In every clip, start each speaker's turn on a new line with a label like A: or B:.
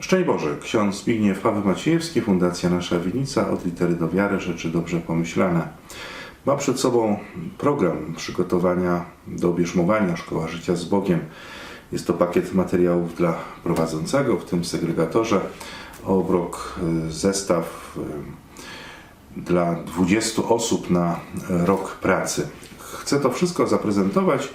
A: Szczęść Boże, ksiądz Zbigniew Paweł Maciejewski, Fundacja Nasza Winnica, od litery do wiary, rzeczy dobrze pomyślane. Ma przed sobą program przygotowania do bierzmowania Szkoła Życia z Bogiem. Jest to pakiet materiałów dla prowadzącego, w tym segregatorze, obrok, y, zestaw y, dla 20 osób na rok pracy. Chcę to wszystko zaprezentować,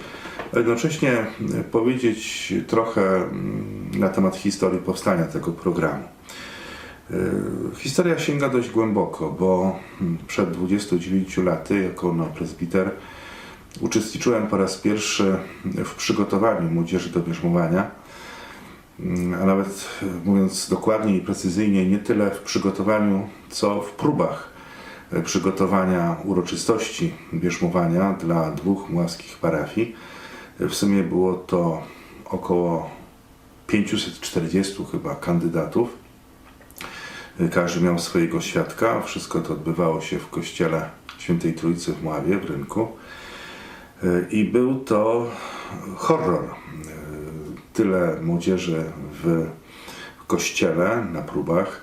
A: a jednocześnie powiedzieć trochę mm, na temat historii powstania tego programu. Y, Historia sięga dość głęboko, bo mm, przed 29 laty jako neopresbiter uczestniczyłem po raz pierwszy w przygotowaniu młodzieży do bierzmowania, Mm, a nawet y, mówiąc dokładniej i precyzyjnie, nie tyle w przygotowaniu, co w próbach przygotowania uroczystości bierzmowania dla dwóch młaskich parafii. W sumie było to około 540 chyba kandydatów. Każdy miał swojego świadka. Wszystko to odbywało się w kościele Świętej Trójcy w Mławie, w rynku. I był to horror. Tyle młodzieży w kościele na próbach.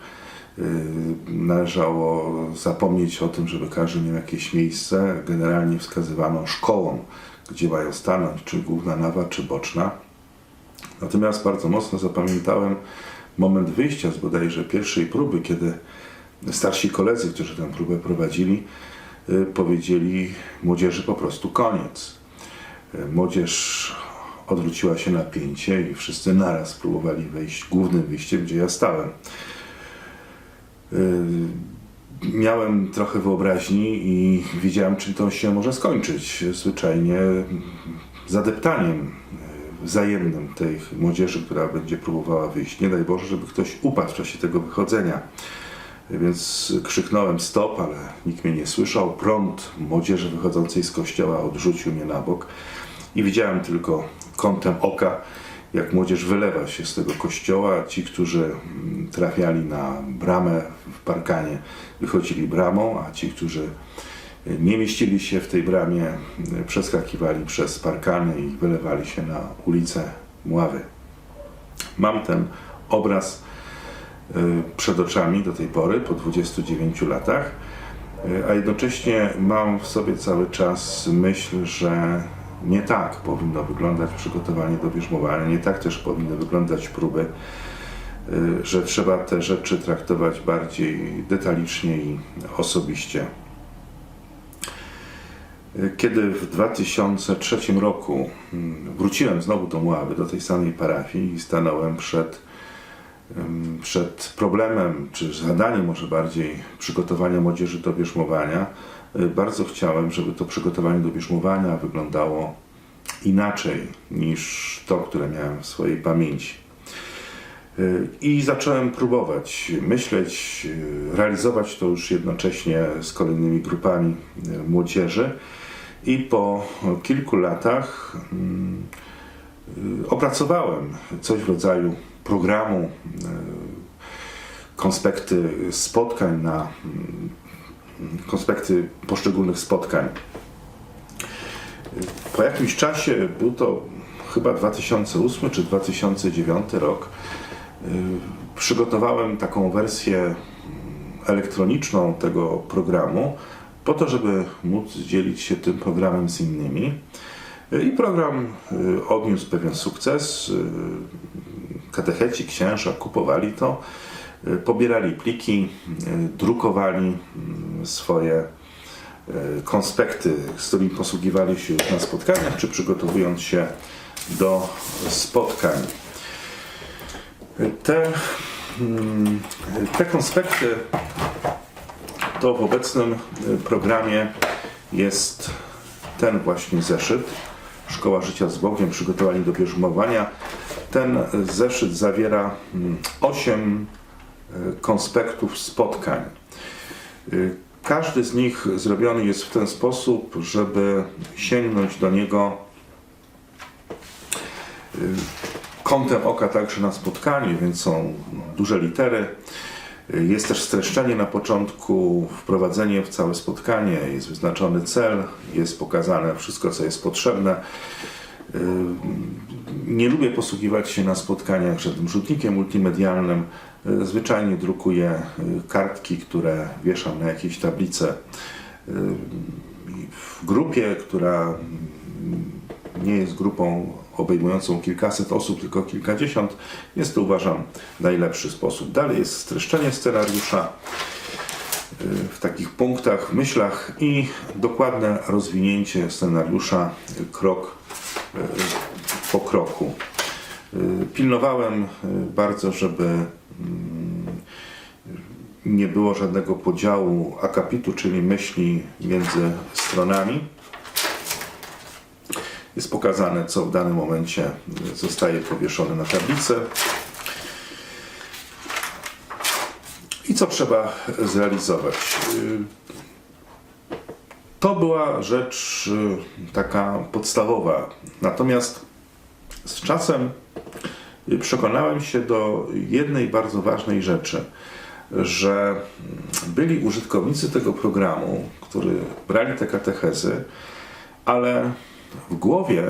A: Należało zapomnieć o tym, żeby każdy miał jakieś miejsce. Generalnie wskazywano szkołom, gdzie mają stanąć, czy główna nawa, czy boczna. Natomiast bardzo mocno zapamiętałem moment wyjścia z bodajże pierwszej próby, kiedy starsi koledzy, którzy tę próbę prowadzili, y, powiedzieli młodzieży po prostu koniec. Y, Młodzież odwróciła się na pięcie i wszyscy naraz próbowali wejść głównym wyjściem, gdzie ja stałem. Miałem trochę wyobraźni i wiedziałem, czym to się może skończyć. Zwyczajnie zadeptaniem y, wzajemnym tej młodzieży, która będzie próbowała wyjść. Nie daj Boże, żeby ktoś upadł w czasie tego wychodzenia. Więc krzyknąłem stop, ale nikt mnie nie słyszał. Prąd młodzieży wychodzącej z kościoła odrzucił mnie na bok i widziałem tylko kątem oka, jak młodzież wylewa się z tego kościoła. Ci, którzy mm, trafiali na bramę w parkanie, wychodzili bramą, a ci, którzy nie mieścili się w tej bramie, y, przeskakiwali przez parkany i wylewali się na ulicę Mławy. Mam ten obraz y, przed oczami do tej pory, po 29 latach, a jednocześnie mam w sobie cały czas myśl, że nie tak powinno wyglądać przygotowanie do bierzmowania, nie tak też powinny wyglądać próby, y, że trzeba te rzeczy traktować bardziej detalicznie i osobiście. Y, Kiedy w 2003 roku mm, wróciłem znowu do Mławy, do tej samej parafii i stanąłem przed, przed problemem, czy zadaniem może bardziej przygotowania młodzieży do bierzmowania, bardzo chciałem, żeby to przygotowanie do bierzmowania wyglądało inaczej niż to, które miałem w swojej pamięci. Y, I zacząłem próbować myśleć, y, realizować to już jednocześnie z kolejnymi grupami y, młodzieży. I po kilku latach mm, y, opracowałem coś w rodzaju programu, y, konspekty spotkań na mm, konspekty poszczególnych spotkań. Po jakimś czasie, był to chyba 2008 czy 2009 rok, y, przygotowałem taką wersję elektroniczną tego programu, po to, żeby móc dzielić się tym programem z innymi. Y, I program y, odniósł pewien sukces. Katecheci, księża kupowali to, pobierali pliki, y, drukowali mm, swoje y, konspekty, z którymi posługiwali się na spotkaniach, czy przygotowując się do spotkań. Te, mm, te konspekty to w obecnym y, programie jest ten właśnie zeszyt. Szkoła Życia z Bogiem, przygotowanie do bierzmowania. Ten zeszyt zawiera 8 konspektów spotkań. Y, Każdy z nich zrobiony jest w ten sposób, żeby sięgnąć do niego y, kątem oka także na spotkaniu, więc są duże litery. Jest też streszczenie na początku, wprowadzenie w całe spotkanie, jest wyznaczony cel, jest pokazane wszystko, co jest potrzebne. Y, Nie lubię posługiwać się na spotkaniach żadnym rzutnikiem multimedialnym. Y, Zwyczajnie drukuję y, kartki, które wieszam na jakiejś tablice y, w grupie, która mm, nie jest grupą obejmującą kilkaset osób, tylko kilkadziesiąt, jest to uważam najlepszy sposób. Dalej jest streszczenie scenariusza w takich punktach, myślach i dokładne rozwinięcie scenariusza krok po kroku. Y, Pilnowałem y, bardzo, żeby mm, nie było żadnego podziału akapitu, czyli myśli między stronami. Jest pokazane, co w danym momencie y, zostaje powieszone na tablicy. I co trzeba zrealizować. To była rzecz y, taka podstawowa. Natomiast z czasem y, przekonałem się do jednej bardzo ważnej rzeczy, że byli użytkownicy tego programu, którzy brali te katechezy, ale w głowie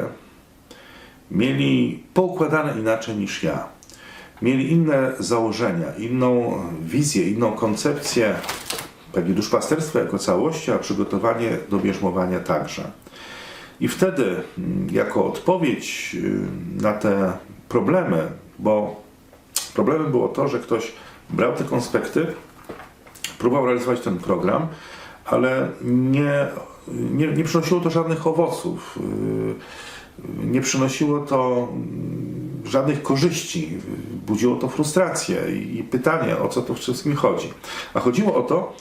A: mieli poukładane inaczej niż ja. Mieli inne założenia, inną wizję, inną koncepcję pewnie duszpasterstwa jako całości, a przygotowanie do bierzmowania także. I wtedy, mm, jako odpowiedź y, na te problemy, bo problemem było to, że ktoś brał te konspekty, próbował realizować ten program, ale nie, nie, nie przynosiło to żadnych owoców. y, Nie przynosiło to mm, żadnych korzyści. Budziło to frustrację i pytanie, o co tu wszystkim chodzi. A chodziło o to,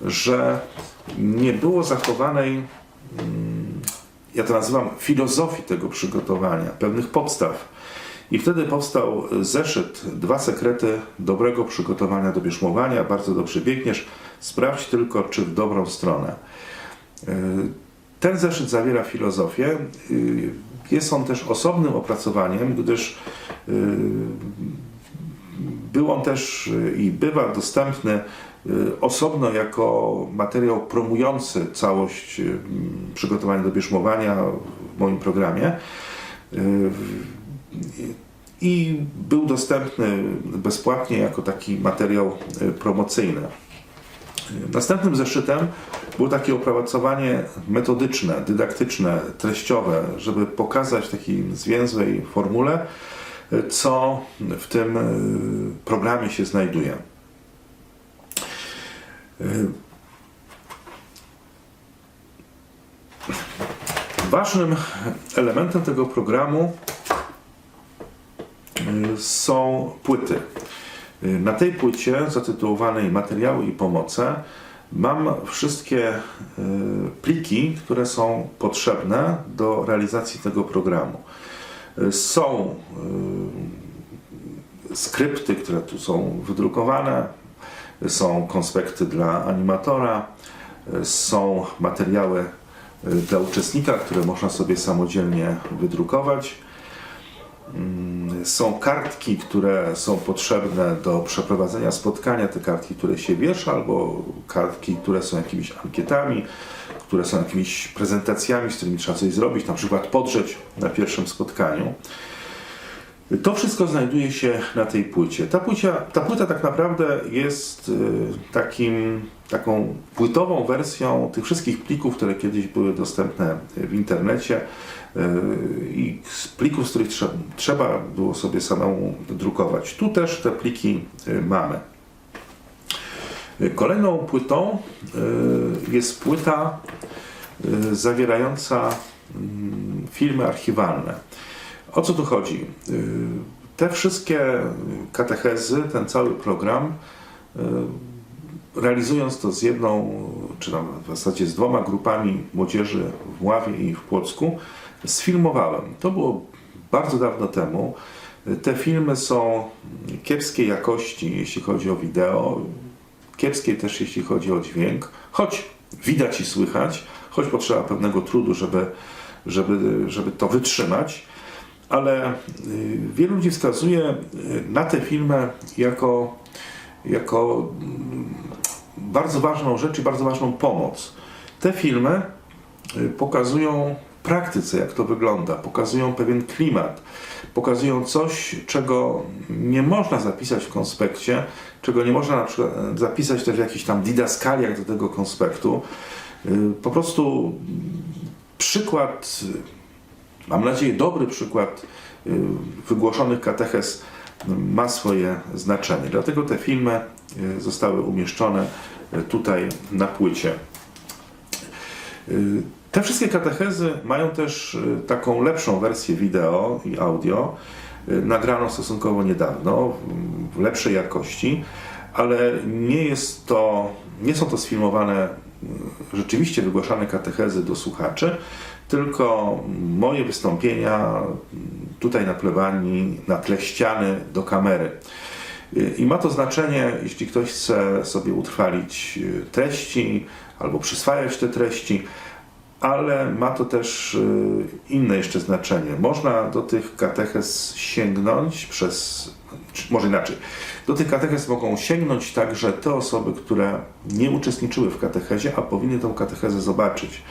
A: że nie było zachowanej ja to nazywam filozofii tego przygotowania, pewnych podstaw. I wtedy powstał zeszyt Dwa sekrety dobrego przygotowania do bierzmowania. Bardzo dobrze biegniesz. Sprawdź tylko, czy w dobrą stronę. Yy, Ten zeszyt zawiera filozofię. Jest on też osobnym opracowaniem, gdyż yy, był on też y, i bywa dostępny y, osobno jako materiał promujący całość y, przygotowania do bierzmowania w moim programie. Y, I był dostępny bezpłatnie jako taki materiał y, promocyjny. Następnym zeszytem było takie opracowanie metodyczne, dydaktyczne, treściowe, żeby pokazać w takiej zwięzłej formule, co w tym y, programie się znajduje. Y, Ważnym elementem tego programu y, są płyty. Na tej płycie zatytułowanej Materiały i pomoce mam wszystkie y, pliki, które są potrzebne do realizacji tego programu. Y, Są y, skrypty, które tu są wydrukowane, są konspekty dla animatora, są materiały dla uczestnika, które można sobie samodzielnie wydrukować. Mm, Są kartki, które są potrzebne do przeprowadzenia spotkania, te kartki, które się wiesza, albo kartki, które są jakimiś ankietami, które są jakimiś prezentacjami, z którymi trzeba coś zrobić, na przykład podrzeć na pierwszym spotkaniu. To wszystko znajduje się na tej płycie. Ta, płycia, ta płyta tak naprawdę jest y, takim, taką płytową wersją tych wszystkich plików, które kiedyś były dostępne w internecie y, i z plików, z których trze- trzeba było sobie samemu drukować. Tu też te pliki y, mamy. Kolejną płytą jest płyta zawierająca mm, filmy archiwalne. O co tu chodzi? Y, Te wszystkie katechezy, ten cały program, y, realizując to z jedną, czy tam w zasadzie z dwoma grupami młodzieży w Mławie i w Płocku, sfilmowałem. To było bardzo dawno temu. Te filmy są kiepskiej jakości, jeśli chodzi o wideo, kiepskiej też, jeśli chodzi o dźwięk, choć widać i słychać, choć potrzeba pewnego trudu, żeby, żeby, żeby to wytrzymać ale y, wielu ludzi wskazuje y, na tę filmę jako, jako mm, bardzo ważną rzecz i bardzo ważną pomoc. Te filmy y, pokazują praktyce, jak to wygląda, pokazują pewien klimat, pokazują coś, czego nie można zapisać w konspekcie, czego nie można na przykład zapisać też w jakichś tam didaskaliach do tego konspektu. Po prostu przykład, y, mam nadzieję dobry przykład y, wygłoszonych katechez ma swoje znaczenie. Dlatego te filmy y, zostały umieszczone y, tutaj na płycie. Te wszystkie katechezy mają też taką lepszą wersję wideo i audio, nagraną stosunkowo niedawno, w- lepszej jakości, ale nie jest to, nie są to sfilmowane rzeczywiście wygłaszane katechezy do słuchaczy, tylko moje wystąpienia tutaj na plebanii, na tle ściany do kamery. Y, I ma to znaczenie, jeśli ktoś chce sobie utrwalić y, treści albo przyswajać te treści, ale ma to też y, inne jeszcze znaczenie. Można do tych katechez sięgnąć przez, może inaczej, do tych katechez mogą sięgnąć także te osoby, które nie uczestniczyły w katechezie, a powinny tą katechezę zobaczyć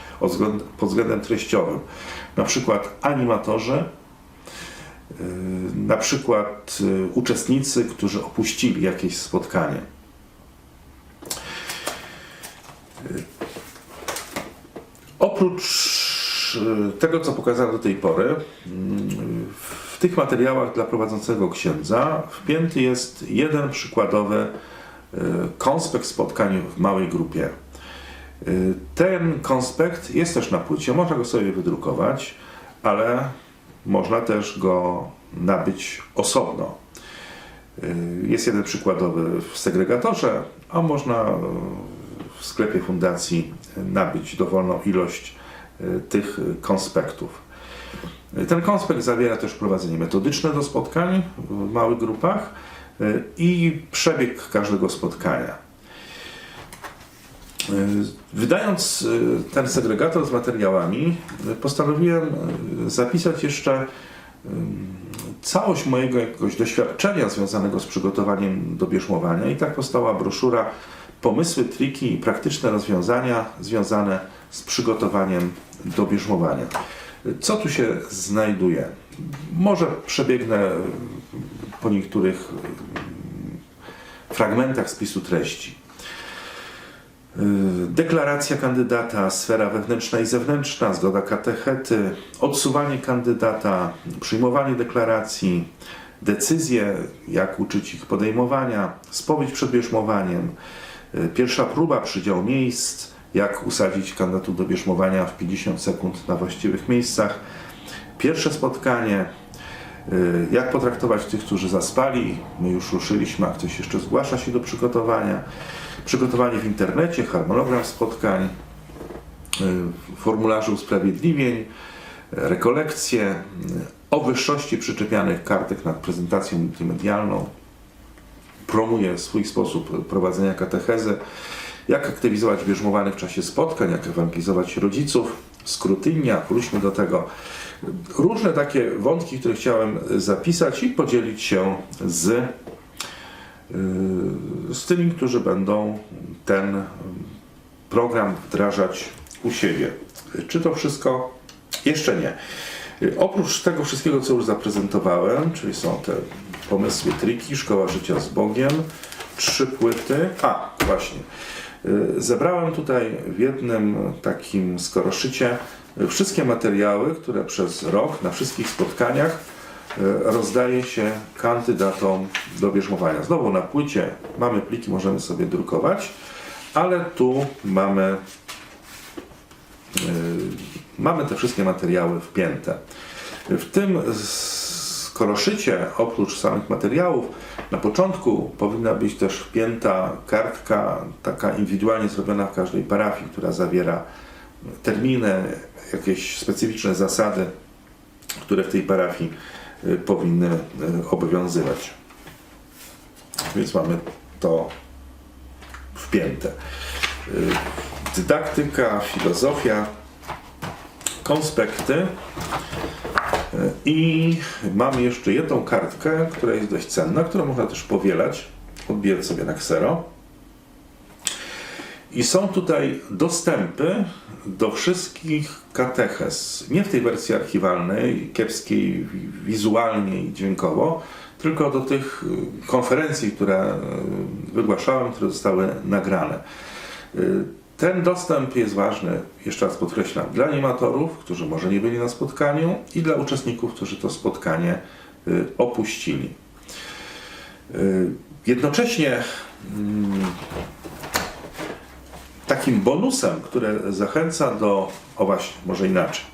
A: pod względem treściowym. Na przykład animatorzy, y, na przykład y, uczestnicy, którzy opuścili jakieś spotkanie. Oprócz y, tego, co pokazałem do tej pory, tych materiałach dla prowadzącego księdza wpięty jest jeden przykładowy y, konspekt spotkań w małej grupie. Y, Ten konspekt jest też na płycie, można go sobie wydrukować, ale można też go nabyć osobno. Y, Jest jeden przykładowy w segregatorze, a można w sklepie fundacji nabyć dowolną ilość tych konspektów. Ten konspekt zawiera też prowadzenie metodyczne do spotkań w małych grupach y, i przebieg każdego spotkania. Y, Wydając y, ten segregator z materiałami, postanowiłem zapisać jeszcze całość mojego jakiegoś doświadczenia związanego z przygotowaniem do bierzmowania i tak powstała broszura Pomysły, triki i praktyczne rozwiązania związane z przygotowaniem do bierzmowania. Co tu się znajduje? Może przebiegnę po niektórych fragmentach spisu treści. Deklaracja kandydata, sfera wewnętrzna i zewnętrzna, zgoda katechety, odsuwanie kandydata, przyjmowanie deklaracji, decyzje, jak uczyć ich podejmowania, spowiedź przed bierzmowaniem, y, pierwsza próba, przydział miejsc, jak usadzić kandydatów do bierzmowania w 50 sekund na właściwych miejscach, pierwsze spotkanie, y, jak potraktować tych, którzy zaspali, my już ruszyliśmy, a ktoś jeszcze zgłasza się do przygotowania, przygotowanie w internecie, harmonogram spotkań, y, formularze usprawiedliwień, rekolekcje, y, o wyższości przyczepianych kartek nad prezentacją multimedialną, promuje swój sposób prowadzenia katechezy, jak aktywizować bierzmowanych w czasie spotkań, jak ewangelizować rodziców, skrutynia, wróćmy do tego. Różne takie wątki, które chciałem zapisać i podzielić się z y, z tymi, którzy będą ten program wdrażać u siebie. Czy to wszystko? Jeszcze nie. Oprócz tego wszystkiego, co już zaprezentowałem, czyli są te pomysły, triki, Szkoła Życia z Bogiem, trzy płyty. A, właśnie. Zebrałem tutaj w jednym takim skoroszycie wszystkie materiały, które przez rok na wszystkich spotkaniach rozdaje się kandydatom do bierzmowania. Znowu na płycie mamy pliki, możemy sobie drukować, ale tu mamy, yy, mamy te wszystkie materiały wpięte. W tym skoroszycie, oprócz samych materiałów, na początku powinna być też wpięta kartka, taka indywidualnie zrobiona w każdej parafii, która zawiera terminy, jakieś specyficzne zasady, które w tej parafii y, powinny y, obowiązywać. Więc mamy to wpięte. Y, Dydaktyka, filozofia, konspekty i mamy jeszcze jedną kartkę, która jest dość cenna, którą można też powielać, odbijać sobie na ksero. I są tutaj dostępy do wszystkich katechez. Nie w tej wersji archiwalnej, kiepskiej wi- wizualnie i dźwiękowo, tylko do tych y, konferencji, które y, wygłaszałem, które zostały nagrane. Ten dostęp jest ważny, jeszcze raz podkreślam, dla animatorów, którzy może nie byli na spotkaniu i dla uczestników, którzy to spotkanie y, opuścili. Y, Jednocześnie mm, takim bonusem, które zachęca do, o właśnie, może inaczej.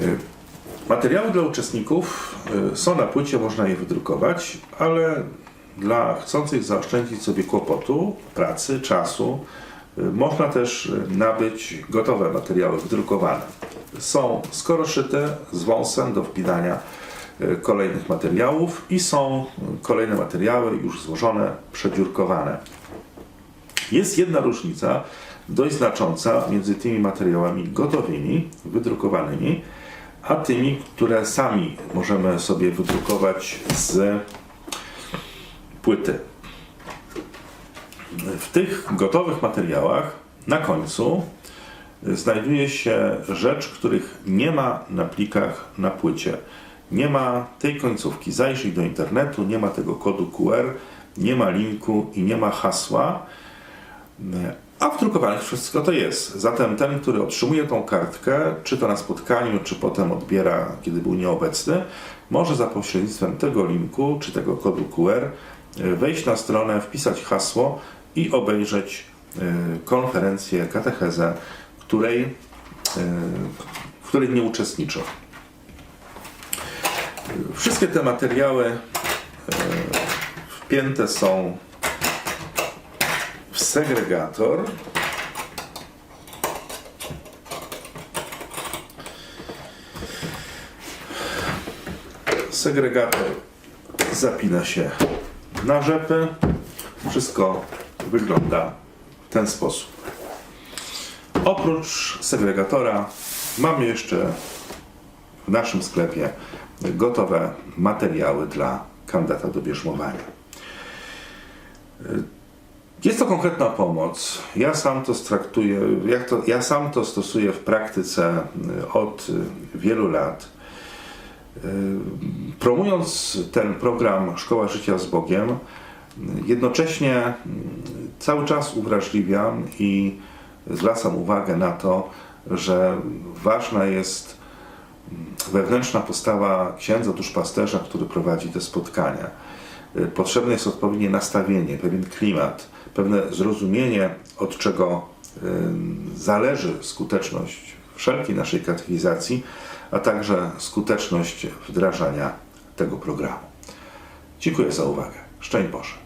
A: Y, Materiały dla uczestników są na płycie, można je wydrukować, ale dla chcących zaoszczędzić sobie kłopotu, pracy, czasu, y, można też y, nabyć gotowe materiały wydrukowane. Są skoro szyte z wąsem do wpinania y, kolejnych materiałów i są kolejne materiały już złożone, przedziurkowane. Jest jedna różnica, dość znacząca między tymi materiałami gotowymi, wydrukowanymi, a tymi, które sami możemy sobie wydrukować z płyty. W tych gotowych materiałach na końcu znajduje się rzecz, których nie ma na plikach na płycie. Nie ma tej końcówki. Zajrzyj do internetu, nie ma tego kodu QR, nie ma linku i nie ma hasła. A w drukowanych wszystko to jest. Zatem ten, który otrzymuje tą kartkę, czy to na spotkaniu, czy potem odbiera, kiedy był nieobecny, może za pośrednictwem tego linku, czy tego kodu QR wejść na stronę, wpisać hasło i obejrzeć e, konferencję, katechezę, której, e, w której nie uczestniczą. Wszystkie te materiały e, wpięte są w segregator. Segregator zapina się na rzepy. Wszystko wygląda w ten sposób. Oprócz segregatora mamy jeszcze w naszym sklepie gotowe materiały dla kandydata do bierzmowania. Jest to konkretna pomoc. Ja sam to traktuję, to, ja sam to stosuję w praktyce od wielu lat. Y, Promując ten program Szkoła Życia z Bogiem, jednocześnie y, cały czas uwrażliwiam i zwracam uwagę na to, że ważna jest wewnętrzna postawa księdza duszpasterza, który prowadzi te spotkania. Y, Potrzebne jest odpowiednie nastawienie, pewien klimat, pewne zrozumienie, od czego y, zależy skuteczność wszelkiej naszej katechizacji, a także skuteczność wdrażania tego programu. Dziękuję za uwagę. Szczęść Boże.